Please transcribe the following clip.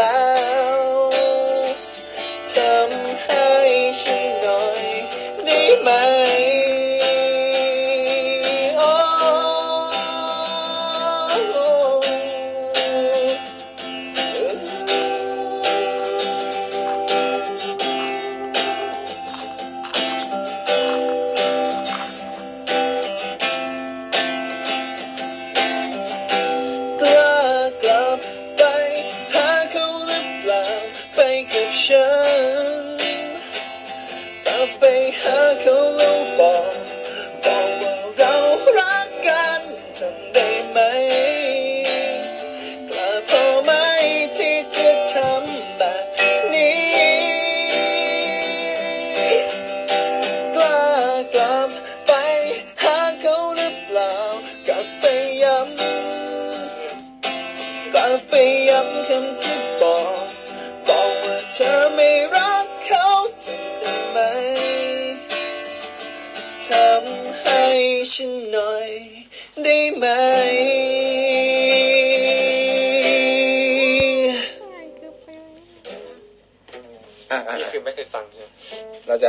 แล้วทำให้ฉันหน่อยได้ไหม ฉันกลับไปหาเขาแล้วบอกบอกว่าเรารักกันทำได้ไหมกล้าพอไหมที่จะทำแบบนี้ กล้ากลับไปหาเขาหรือเปล่ากลับไปย้ำกลับไปย้ำคำที่บอก ฉันหน่อยได้ไหม อะอะนี่คือไม่เคยฟังใช่ไหม เราจะ